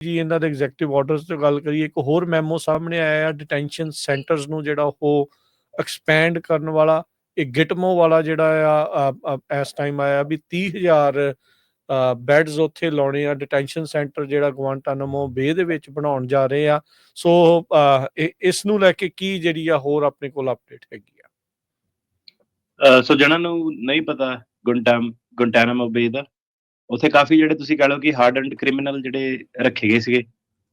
ਜੀ, ਇਹਨਾਂ ਦੇ ਐਗਜ਼ੈਕਟਿਵ ਆਰਡਰਸ ਤੋਂ ਗੱਲ ਕਰੀਏ, ਇੱਕ ਹੋਰ ਮੈਮੋ ਸਾਹਮਣੇ ਆਇਆ ਹੈ ਡਿਟੈਂਸ਼ਨ ਸੈਂਟਰਸ ਨੂੰ ਜਿਹੜਾ ਉਹ ਐਕਸਪੈਂਡ ਕਰਨ ਵਾਲਾ, ਇਹ ਗਿਟਮੋ ਵਾਲਾ ਜਿਹੜਾ ਆ ਇਸ ਟਾਈਮ ਆਇਆ ਵੀ 30000 ਬੈੱਡਸ ਉੱਥੇ ਲਾਉਣੇ ਆ ਡਿਟੈਂਸ਼ਨ ਸੈਂਟਰ ਜਿਹੜਾ ਗਵਾਂਟਾਨਾਮੋ ਬੇ ਦੇ ਵਿੱਚ ਬਣਾਉਣ ਜਾ ਰਹੇ ਆ। ਸੋ ਇਸ ਨੂੰ ਲੈ ਕੇ ਕੀ ਜਿਹੜੀ ਆ ਹੋਰ ਆਪਣੇ ਕੋਲ ਅਪਡੇਟ ਹੈਗੀ ਆ? ਸੋ ਜਿਹਨਾਂ ਨੂੰ ਨਹੀਂ ਪਤਾ ਗੁੰਟਾਮ, ਗੁੰਟਾਨਾਮੋ ਬੇ ਦਾ ਉੱਥੇ ਕਾਫੀ ਜਿਹੜੇ ਤੁਸੀਂ ਕਹ ਲਓ ਕਿ ਹਾਰਡਨਡ ਕ੍ਰਿਮੀਨਲ ਜਿਹੜੇ ਰੱਖੇ ਗਏ ਸੀਗੇ,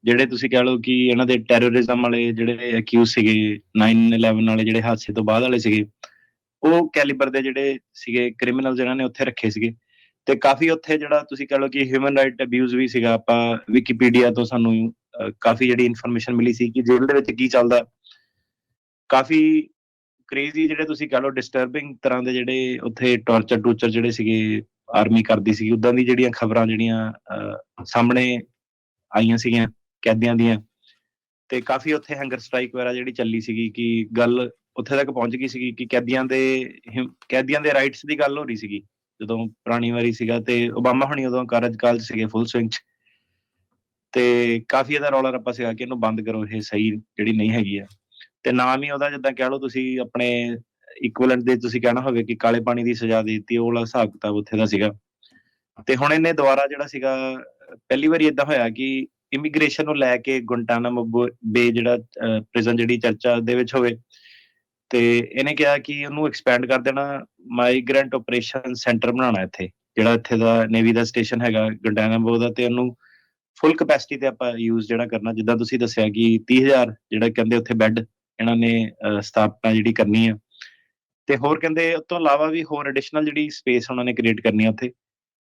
ਜਿਹੜੇ ਤੁਸੀਂ ਕਹ ਲਓ ਕਿ ਇਹਨਾਂ ਦੇ ਟੈਰਰਿਜ਼ਮ ਵਾਲੇ ਜਿਹੜੇ ਅਕਿਊਜ਼ ਸੀਗੇ 9/11 ਵਾਲੇ ਜਿਹੜੇ ਹਾਦਸੇ ਤੋਂ ਬਾਅਦ ਵਾਲੇ ਸੀਗੇ, ਉਹ ਕੈਲੀਬਰ ਦੇ ਜਿਹੜੇ ਸੀਗੇ ਕ੍ਰਿਮੀਨਲ ਜਿਹਨਾਂ ਨੇ ਉੱਥੇ ਰੱਖੇ ਸੀਗੇ। ਤੇ ਕਾਫੀ ਉੱਥੇ ਜਿਹੜਾ ਤੁਸੀਂ ਕਹ ਲਓ ਕਿ ਹਿਊਮਨ ਰਾਈਟ ਅਬਿਊਜ਼ ਵੀ ਸੀਗਾ, ਆਪਾਂ ਵਿਕੀਪੀਡੀਆ ਤੋਂ ਸਾਨੂੰ ਕਾਫੀ ਜਿਹੜੀ ਇਨਫੋਰਮੇਸ਼ਨ ਮਿਲੀ ਸੀ ਕਿ ਜੇਲ੍ਹ ਦੇ ਵਿੱਚ ਕੀ ਚੱਲਦਾ। ਕਾਫੀ ਕ੍ਰੇਜ਼ੀ ਜਿਹੜੇ ਤੁਸੀਂ ਕਹ ਲਓ ਡਿਸਟਰਬਿੰਗ ਤਰ੍ਹਾਂ ਦੇ ਜਿਹੜੇ ਉੱਥੇ ਟਾਰਚਰ ਟੂਚਰ ਜਿਹੜੇ ਸੀਗੇ ਆਰਮੀ ਕਰਦੀ ਸੀ ਉਦਾਂ ਦੀ ਜਿਹੜੀਆਂ ਖਬਰਾਂ ਜਿਹੜੀਆਂ ਸਾਹਮਣੇ ਆਈਆਂ ਸੀਗੀਆਂ, ਕੈਦੀਆਂ ਦੀਆਂ, ਤੇ ਕਾਫੀ ਉੱਥੇ ਹੰਗਰ ਸਟ੍ਰਾਈਕ ਵਗੈਰਾ ਜਿਹੜੀ ਚੱਲੀ ਸੀਗੀ ਕਿ ਗੱਲ ਉੱਥੇ ਤੱਕ ਪਹੁੰਚ ਗਈ ਸੀਗੀ ਕਿ ਕੈਦੀਆਂ ਦੇ ਕੈਦੀਆਂ ਦੇ ਰਾਈਟਸ ਦੀ ਗੱਲ ਹੋ ਰਹੀ ਸੀਗੀ, ਜਦੋਂ ਪੁਰਾਣੀ ਵਾਰੀ ਸੀਗਾ ਤੇ ਓਬਾਮਾ ਹੁਣੀ ਉਦੋਂ ਕਾਰਜਕਾਲ ਸੀਗੇ ਫੁੱਲ ਸਵਿੰਗ 'ਚ। ਤੇ ਕਾਫੀ ਇਹਦਾ ਰੌਲਾ ਰੱਪਾ ਸੀਗਾ ਕਿ ਇਹਨੂੰ ਬੰਦ ਕਰੋ, ਇਹ ਸਹੀ ਜਿਹੜੀ ਨਹੀਂ ਹੈਗੀ ਆ। ਤੇ ਨਾਮ ਹੀ ਉਹਦਾ ਜਿੱਦਾਂ ਕਹਿ ਲਓ ਤੁਸੀਂ ਆਪਣੇ ਇਕੁਇਵਲੈਂਟ ਦੇ ਤੁਸੀਂ ਕਹਿਣਾ ਹੋਵੇ ਕਿ ਕਾਲੇ ਪਾਣੀ ਦੀ ਸਜ਼ਾ ਦੇ ਦਿੱਤੀ, ਉਹ ਵਾਲਾ ਹਿਸਾਬ ਕਿਤਾਬ ਉੱਥੇ ਦਾ ਸੀਗਾ। ਤੇ ਹੁਣ ਇਹਨੇ ਦੁਬਾਰਾ ਜਿਹੜਾ ਸੀਗਾ, ਪਹਿਲੀ ਵਾਰੀ ਇਦਾਂ ਹੋਇਆ ਕਿ ਇਮੀਗ੍ਰੇਸ਼ਨ ਨੂੰ ਲੈ ਕੇ ਗੁੰਟਾਨਾਮੋ ਬੇ ਜਿਹੜਾ ਪ੍ਰਿਜ਼ਨ ਜਿਹੜੀ ਚਰਚਾ ਦੇ ਵਿੱਚ ਹੋਵੇ, ਤੇ ਇਹਨੇ ਕਿਹਾ ਕਿ ਉਹਨੂੰ ਐਕਸਪੈਂਡ ਕਰ ਦੇਣਾ ਮਾਈਗ੍ਰੈਂਟ ਆਪਰੇਸ਼ਨ ਸੈਂਟਰ ਬਣਾਉਣਾ ਇੱਥੇ, ਜਿਹੜਾ ਇੱਥੇ ਦਾ ਨੇਵੀ ਦਾ ਸਟੇਸ਼ਨ ਹੈਗਾ ਗੁੰਟਾਨਾਮੋ ਦਾ, ਤੇ ਉਹਨੂੰ ਫੁੱਲ ਕਪੈਸਿਟੀ ਤੇ ਆਪਾਂ ਯੂਜ਼ ਜਿਹੜਾ ਕਰਨਾ, ਜਿੱਦਾਂ ਤੁਸੀਂ ਦੱਸਿਆ ਕਿ 30000 ਜਿਹੜਾ ਕਹਿੰਦੇ ਉੱਥੇ ਬੈੱਡ ਇਹਨਾਂ ਨੇ ਸਥਾਪਨਾ ਜਿਹੜੀ ਕਰਨੀ ਆ। ਤੇ ਹੋਰ ਕਹਿੰਦੇ ਉਸ ਤੋਂ ਇਲਾਵਾ ਵੀ ਹੋਰ ਐਡੀਸ਼ਨਲ ਜਿਹੜੀ ਸਪੇਸ ਉਹਨਾਂ ਨੇ ਕ੍ਰੀਏਟ ਕਰਨੀ ਆ ਉੱਥੇ,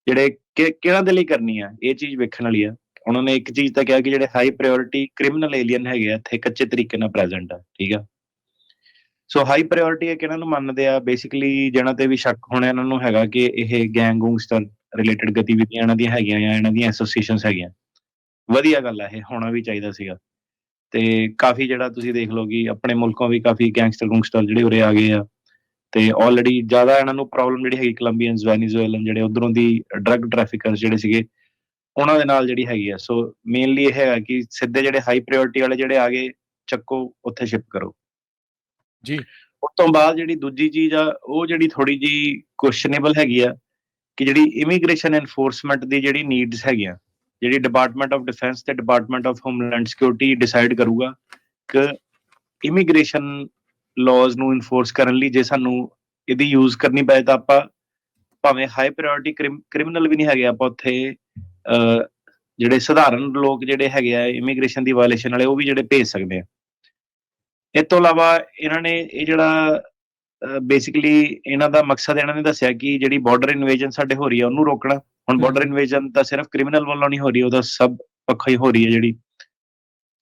ਜਿਹੜੇ ਕਿਹਨਾਂ ਦੇ ਲਈ ਕਰਨੀ ਆ, ਇਹ ਚੀਜ਼ ਵੇਖਣ ਵਾਲੀ ਆ। ਉਹਨਾਂ ਨੇ ਇੱਕ ਚੀਜ਼ ਤਾਂ ਕਿਹਾ ਕਿ ਜਿਹੜੇ ਹਾਈ ਪ੍ਰਾਇੋਰਟੀ ਕ੍ਰਿਮੀਨਲ ਏਲੀਅਨ ਹੈਗੇ ਆ, ਇੱਥੇ ਕੱਚੇ ਤਰੀਕੇ ਨਾਲ ਪ੍ਰੈਜ਼ੈਂਟ ਆ, ਠੀਕ ਆ। ਸੋ ਹਾਈ ਪ੍ਰਾਇੋਰਟੀ ਹੈ ਕਿਹਨਾਂ ਨੂੰ ਮੰਨਦੇ ਆ? ਬੇਸਿਕਲੀ ਜਿਹਨਾਂ ਤੇ ਵੀ ਸ਼ੱਕ ਹੋਣਾ ਇਹਨਾਂ ਨੂੰ ਹੈਗਾ ਕਿ ਇਹ ਗੈਂਗ ਗੂੰਗਸਟਰ ਰਿਲੇਟਡ ਗਤੀਵਿਧੀਆਂ ਇਹਨਾਂ ਦੀਆਂ ਹੈਗੀਆਂ ਜਾਂ ਇਹਨਾਂ ਦੀਆਂ ਐਸੋਸੀਏਸ਼ਨਸ ਹੈਗੀਆਂ। ਵਧੀਆ ਗੱਲ ਆ ਇਹ, ਹੋਣਾ ਵੀ ਚਾਹੀਦਾ ਸੀਗਾ। ਤੇ ਕਾਫੀ ਜਿਹੜਾ ਤੁਸੀਂ ਦੇਖ ਲਓ ਕਿ ਆਪਣੇ ਮੁਲਕੋਂ ਵੀ ਕਾਫੀ ਗੈਂਗਸਟਰ ਗੂੰਗਸਟਰ ਜਿਹੜੇ ਉਰੇ ਆ ਗਏ ਆ। ਤੇ ਆਲਰੇਡੀ ਜ਼ਿਆਦਾ ਇਹਨਾਂ ਨੂੰ ਪ੍ਰੋਬਲਮ ਜਿਹੜੀ ਹੈਗੀ ਕੋਲੰਬੀਅਨਸ ਵੈਨੀਜ਼ੁਏਲਨ ਜਿਹੜੇ ਉਧਰੋਂ ਦੀ ਡਰੱਗ ਟ੍ਰੈਫਿਕਰਸ ਜਿਹੜੇ ਸੀਗੇ ਉਹਨਾਂ ਦੇ ਨਾਲ ਜਿਹੜੀ ਹੈਗੀ ਆ। ਸੋ ਮੇਨਲੀ ਇਹ ਹੈਗਾ ਕਿ ਸਿੱਧੇ ਜਿਹੜੇ ਹਾਈ ਪ੍ਰਾਇੋਰਟੀ ਵਾਲੇ ਜਿਹੜੇ ਆ ਗਏ ਚੱਕੋ ਉੱਥੇ ਸ਼ਿਫਟ ਕਰੋ। ਜੀ। ਉਸ ਤੋਂ ਬਾਅਦ ਜਿਹੜੀ ਦੂਜੀ ਚੀਜ਼ ਆ ਉਹ ਜਿਹੜੀ ਥੋੜੀ ਜੀ ਕੁਐਸਚਨੇਬਲ ਹੈਗੀ ਆ ਕਿ ਜਿਹੜੀ ਇਮੀਗ੍ਰੇਸ਼ਨ ਐਨਫੋਰਸਮੈਂਟ ਦੀ ਜਿਹੜੀ ਨੀਡਸ ਹੈਗੀਆਂ ਜਿਹੜੀ ਡਿਪਾਰਟਮੈਂਟ ਆਫ ਡਿਫੈਂਸ ਤੇ department of homeland security decide ਕਰੂਗਾ ਕਿ ਇਮੀਗ੍ਰੇਸ਼ਨ ਲਾਜ਼ ਨੂੰ ਇਨਫੋਰਸ ਕਰਨ ਲਈ ਜੇ ਸਾਨੂੰ ਇਹਦੀ ਯੂਜ਼ ਕਰਨੀ ਪਏ ਤਾਂ ਆਪਾਂ ਭਾਵੇਂ ਹਾਈ ਪ੍ਰਾਇੋਰਟੀ ਕ੍ਰਿਮੀਨਲ ਵੀ ਨਹੀਂ ਹੈਗੇ ਆਪਾਂ ਉੱਥੇ ਜਿਹੜੇ ਸਧਾਰਨ ਲੋਕ ਜਿਹੜੇ ਹੈਗੇ ਆ ਇਮੀਗ੍ਰੇਸ਼ਨ ਦੀ ਵਾਇਲੇਸ਼ਨ ਵਾਲੇ ਉਹ ਵੀ ਜਿਹੜੇ ਭੇਜ ਸਕਦੇ ਆ। ਇਸ ਤੋਂ ਇਲਾਵਾ ਇਹਨਾਂ ਨੇ ਇਹ ਜਿਹੜਾ ਬੇਸਿਕਲੀ ਇਹਨਾਂ ਦਾ ਮਕਸਦ ਇਹਨਾਂ ਨੇ ਦੱਸਿਆ ਕਿ ਜਿਹੜੀ ਬਾਰਡਰ ਇਨਵੇਜਨ ਸਾਡੇ ਹੋ ਰਹੀ ਹੈ ਉਹਨੂੰ ਰੋਕਣਾ। ਹੁਣ ਬਾਰਡਰ ਇਨਵੇਜਨ ਤਾਂ ਸਿਰਫ ਕ੍ਰਿਮੀਨਲ ਵੱਲੋਂ ਨਹੀਂ ਹੋ ਰਹੀ ਉਹਦਾ ਸਭ ਪੱਖੋਂ ਹੀ ਹੋ ਰਹੀ ਹੈ ਜਿਹੜੀ।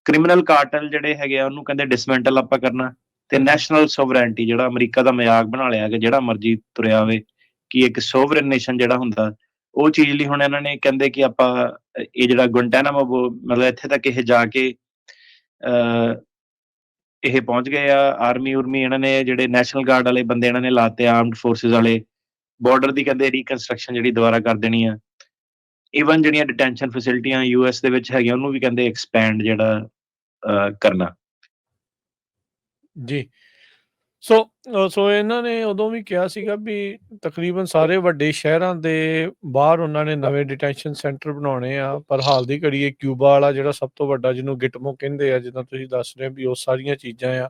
ਕ੍ਰਿਮੀਨਲ ਕਾਰਟਲ ਜਿਹੜੇ ਹੈਗੇ ਆ ਉਹਨੂੰ ਕਹਿੰਦੇ ਡਿਸਮੈਂਟਲ ਆਪਾਂ ਕਰਨਾ। ਤੇ ਨੈਸ਼ਨਲ ਸੋਵਰੈਂਟੀ ਜਿਹੜਾ ਅਮਰੀਕਾ ਦਾ ਮਜ਼ਾਕ ਬਣਾ ਲਿਆ ਕਿ ਜਿਹੜਾ ਮਰਜ਼ੀ ਤੁਰਿਆ ਹੋਵੇ ਕਿ ਇੱਕ ਸੋਵਰਨ ਨੇਸ਼ਨ ਜਿਹੜਾ ਹੁੰਦਾ ਉਹ ਚੀਜ਼ ਲਈ ਹੁਣ ਇਹਨਾਂ ਨੇ ਕਹਿੰਦੇ ਕਿ ਆਪਾਂ ਇਹ ਜਿਹੜਾ ਗੁੰਟੈਨਾਮੋ ਮਤਲਬ ਇੱਥੇ ਤੱਕ ਇਹ ਜਾ ਕੇ ਇਹ ਪਹੁੰਚ ਗਏ ਆ ਆਰਮੀ ਉਰਮੀ ਇਹਨਾਂ ਨੇ ਜਿਹੜੇ ਨੈਸ਼ਨਲ ਗਾਰਡ ਵਾਲੇ ਬੰਦੇ ਇਹਨਾਂ ਨੇ ਲਾਤੇ ਆਰਮਡ ਫੋਰਸਸ ਵਾਲੇ ਬਾਰਡਰ ਦੀ ਕਹਿੰਦੇ ਰੀਕਨਸਟਰਕਸ਼ਨ ਜਿਹੜੀ ਦੁਬਾਰਾ ਕਰ ਦੇਣੀ ਆ। ਇਵਨ ਜਿਹੜੀਆਂ ਡਿਟੈਂਸ਼ਨ ਫੈਸਿਲਿਟੀਆਂ ਯੂਐਸ ਦੇ ਵਿੱਚ ਹੈਗੀਆਂ ਉਹਨੂੰ ਵੀ ਕਹਿੰਦੇ ਐਕਸਪੈਂਡ ਜਿਹੜਾ ਅਹ, ਕਰਨਾ। ਜੀ। ਸੋ ਅ, ਸੋ ਇਹਨਾਂ ਨੇ ਉਦੋਂ ਵੀ ਕਿਹਾ ਸੀਗਾ ਵੀ ਤਕਰੀਬਨ ਸਾਰੇ ਵੱਡੇ ਸ਼ਹਿਰਾਂ ਦੇ ਬਾਹਰ ਉਹਨਾਂ ਨੇ ਨਵੇਂ ਡਿਟੈਂਸ਼ਨ ਸੈਂਟਰ ਬਣਾਉਣੇ ਆ ਪਰ ਹਾਲ ਦੀ ਘੜੀ ਇਹ ਕਿਊਬਾ ਵਾਲਾ ਜਿਹੜਾ ਸਭ ਤੋਂ ਵੱਡਾ ਜਿਹਨੂੰ ਗਿਟਮੋ ਕਹਿੰਦੇ ਆ ਜਿੱਦਾਂ ਤੁਸੀਂ ਦੱਸ ਰਹੇ ਹੋ ਵੀ ਉਹ ਸਾਰੀਆਂ ਚੀਜ਼ਾਂ ਆ।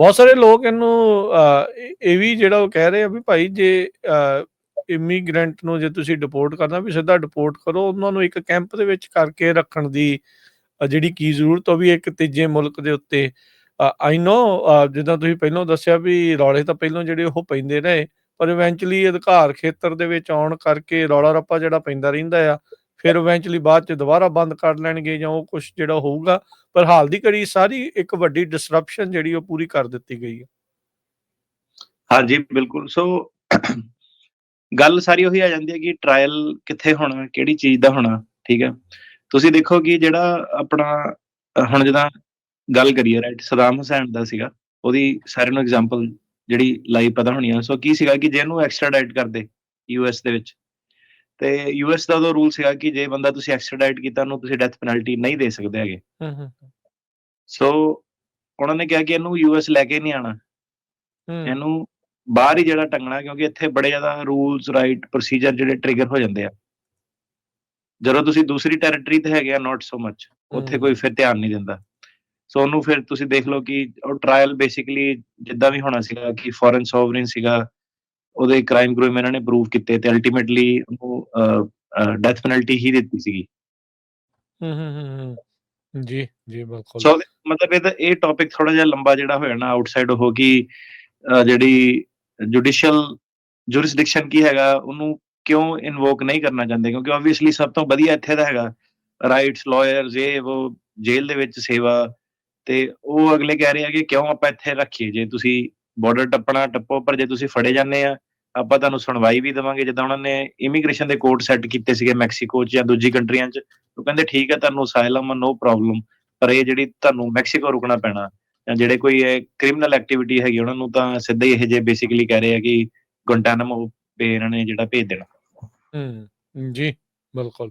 ਬਹੁਤ ਸਾਰੇ ਲੋਕ ਇਹਨੂੰ ਅ, ਇਹ ਇਹ ਵੀ ਜਿਹੜਾ ਉਹ ਕਹਿ ਰਹੇ ਆ ਵੀ ਭਾਈ ਜੇ ਇਮੀਗ੍ਰੈਂਟ ਨੂੰ ਜੇ ਤੁਸੀਂ ਡਿਪੋਰਟ ਕਰਨਾ ਵੀ ਸਿੱਧਾ ਡਿਪੋਰਟ ਕਰੋ ਉਹਨਾਂ ਨੂੰ ਇੱਕ ਕੈਂਪ ਦੇ ਵਿੱਚ ਕਰਕੇ ਰੱਖਣ ਦੀ ਅ, ਜਿਹੜੀ ਕੀ ਜ਼ਰੂਰਤ ਉਹ ਵੀ ਇੱਕ ਤੀਜੇ ਮੁਲਕ ਦੇ ਉੱਤੇ। ਆਈ ਨੋ ਜਿੱਦਾਂ ਤੁਸੀਂ ਪਹਿਲਾਂ ਦੱਸਿਆ ਵੀ ਰੌਲੇ ਤਾਂ ਪਹਿਲਾਂ ਜਿਹੜੇ ਉਹ ਪੈਂਦੇ ਰਹੇ ਪਰ ਇਵੈਂਚੁਅਲੀ ਅਧਿਕਾਰ ਖੇਤਰ ਦੇ ਵਿੱਚ ਆਉਣ ਕਰਕੇ ਰੌਲਾ ਰੱਪਾ ਜਿਹੜਾ ਪੈਂਦਾ ਰਹਿੰਦਾ ਆ, ਫਿਰ ਇਵੈਂਚੁਅਲੀ ਬਾਅਦ ਚ ਦੁਬਾਰਾ ਬੰਦ ਕਰ ਲੈਣਗੇ ਜਾਂ ਉਹ ਕੁਝ ਜਿਹੜਾ ਹੋਊਗਾ, ਪਰ ਹਾਲ ਦੀ ਘੜੀ ਸਾਰੀ ਇੱਕ ਵੱਡੀ ਡਿਸਰਪਸ਼ਨ ਜਿਹੜੀ ਉਹ ਪੂਰੀ ਕਰ ਦਿੱਤੀ ਗਈ ਹੈ ਹਾਂਜੀ, ਬਿਲਕੁਲ। ਸੋ ਗੱਲ ਸਾਰੀ ਉਹੀ ਆ ਜਾਂਦੀ ਹੈ ਕਿ ਟ੍ਰਾਇਲ ਕਿੱਥੇ ਹੋਣਾ, ਕਿਹੜੀ ਚੀਜ਼ ਦਾ ਹੋਣਾ, ਠੀਕ ਹੈ? ਤੁਸੀਂ ਦੇਖੋ ਕਿ ਜਿਹੜਾ ਆਪਣਾ ਹੁਣ ਜਦੋਂ ਗੱਲ ਕਰੀਏ ਰਾਈਟ ਸਦਾਮ ਹੁਸੈਨ ਦਾ ਸੀਗਾ। ਉਹਦੀ ਸਾਰਿਆਂ ਨੂੰ ਐਗਜ਼ਾਮਪਲ ਜਿਹੜੀ ਲਾਈਵ ਪਤਾ ਹੋਣੀ ਆ। ਸੋ ਕੀ ਸੀਗਾ ਕਿ ਜੇ ਇਹਨੂੰ ਐਕਸਟ੍ਰਾਡਾਈਟ ਕਰਦੇ ਯੂਐਸ ਦੇ ਵਿੱਚ ਤੇ ਯੂਐਸ ਦਾ ਉਦੋਂ ਰੂਲ ਸੀਗਾ ਕਿ ਜੇ ਬੰਦਾ ਤੁਸੀਂ ਐਕਸਟ੍ਰਾਡਾਈਟ ਕੀਤਾ ਉਹਨੂੰ ਤੁਸੀਂ ਡੈਥ ਪੈਨਲਟੀ ਨਹੀਂ ਦੇ ਸਕਦੇ ਹੈਗੇ। ਹੂੰ ਹੂੰ ਸੋ ਉਹਨਾਂ ਨੇ ਕਿਹਾ ਕਿ ਇਹਨੂੰ ਯੂਐਸ ਲੈ ਕੇ ਨਹੀਂ ਆਣਾ ਇਹਨੂੰ ਬਾਹਰ ਹੀ ਜਿਹੜਾ ਟੰਗਣਾ ਕਿਉਂਕਿ ਇੱਥੇ ਬੜੇ ਜ਼ਿਆਦਾ ਰੂਲਸ ਰਾਈਟ ਪ੍ਰੋਸੀਜਰ ਜਿਹੜੇ ਟ੍ਰਿਗਰ ਹੋ ਜਾਂਦੇ ਆ। ਜਦੋਂ ਤੁਸੀਂ ਦੂਸਰੀ ਟੈਰੀਟਰੀ ਤੇ ਹੈਗੇ ਆ ਨਾਟ ਸੋ ਮਚ ਉੱਥੇ। ਕੋਈ ਫਿਰ ਧਿਆਨ ਨਹੀਂ ਦਿੰਦਾ। ਸੋ ਉਹਨੂੰ ਫਿਰ ਤੁਸੀਂ ਦੇਖ ਲਓ ਕਿ ਉਹ ਟ੍ਰਾਇਲ ਬੇਸਿਕਲੀ ਜਿੱਦਾਂ ਵੀ ਹੋਣਾ ਸੀਗਾ ਕਿ ਫੋਰਨ ਸੋਵਰਨ ਸੀਗਾ ਉਹਦੇ ਕ੍ਰਾਈਮ ਗਰੂਮ ਇਹਨਾਂ ਨੇ ਪ੍ਰੂਵ ਕੀਤੇ ਤੇ ਅਲਟੀਮੇਟਲੀ ਉਹਨੂੰ ਡੈਥ ਪੈਨਲਟੀ ਹੀ ਦਿੱਤੀ ਸੀਗੀ। ਹੂੰ ਹੂੰ ਹੂੰ ਹੂੰ। ਜੀ ਜੀ ਬਿਲਕੁਲ। ਸੋ ਮਤਲਬ ਇਹ ਇਹ ਟੌਪਿਕ ਥੋੜਾ ਜਿਹਾ ਲੰਬਾ ਜਿਹੜਾ ਹੋ ਜਾਣਾ ਆਊਟਸਾਈਡ ਉਹ ਕਿ ਅਹ, ਜਿਹੜੀ ਜੁਡੀਸ਼ੀਅਲ ਜੁਰਿਸਡਿਕਸ਼ਨ ਕੀ ਹੈਗਾ ਉਹਨੂੰ ਕਿਉਂ ਇਨਵੋਕ ਨਹੀਂ ਕਰਨਾ ਚਾਹੁੰਦੇ? ਕਿਉਂਕਿ ਆਬਵੀਅਸਲੀ ਸਭ ਤੋਂ ਵਧੀਆ ਇੱਥੇ ਦਾ ਹੈਗਾ। ਰਾਈਟਸ ਲਾਇਰਸ ਇਹ ਉਹ ਜੇਲ੍ਹ ਦੇ ਵਿੱਚ ਸੇਵਾ ਤੇ ਉਹ ਅਗਲੇ ਕਹਿ ਰਹੇ ਆ ਕਿ ਕਿਉਂ ਆਪਾਂ ਇੱਥੇ ਰੱਖੀਏ? ਜੇ ਤੁਸੀਂ ਬਾਰਡਰ ਟੱਪਣਾ, ਟੱਪੋ, ਪਰ ਜੇ ਤੁਸੀਂ ਫੜੇ ਜਾਂਦੇ ਆ, ਆਪਾਂ ਤੁਹਾਨੂੰ ਸੁਣਵਾਈ ਵੀ ਦੇਵਾਂਗੇ। ਜਿੱਦਾਂ ਉਹਨਾਂ ਨੇ ਇਮੀਗ੍ਰੇਸ਼ਨ ਦੇ ਕੋਡ ਸੈੱਟ ਕੀਤੇ ਸੀਗੇ ਮੈਕਸੀਕੋ 'ਚ ਜਾਂ ਦੂਜੀ ਕੰਟਰੀਆਂ 'ਚ, ਉਹ ਕਹਿੰਦੇ, ਠੀਕ ਹੈ ਤੁਹਾਨੂੰ ਅਸਾਈਲਮ ਨੋ ਪ੍ਰੋਬਲਮ ਪਰ ਇਹ ਜਿਹੜੀ ਤੁਹਾਨੂੰ ਮੈਕਸੀਕੋ ਰੁਕਣਾ ਪੈਣਾ, ਜਾਂ ਜਿਹੜੇ ਕੋਈ ਕ੍ਰਿਮੀਨਲ ਐਕਟੀਵਿਟੀ ਹੈਗੀ, ਉਹਨਾਂ ਨੂੰ ਤਾਂ ਸਿੱਧਾ ਹੀ ਇਹ ਜੇ ਬੇਸਿਕਲੀ ਕਹਿ ਰਹੇ ਆ ਕਿ ਗੁੰਟਾਨਾਮੋ ਬੇ ਇਹਨਾਂ ਨੇ ਜਿਹੜਾ ਭੇਜ ਦੇਣਾ। ਹੂੰ, ਜੀ, ਬਿਲਕੁਲ।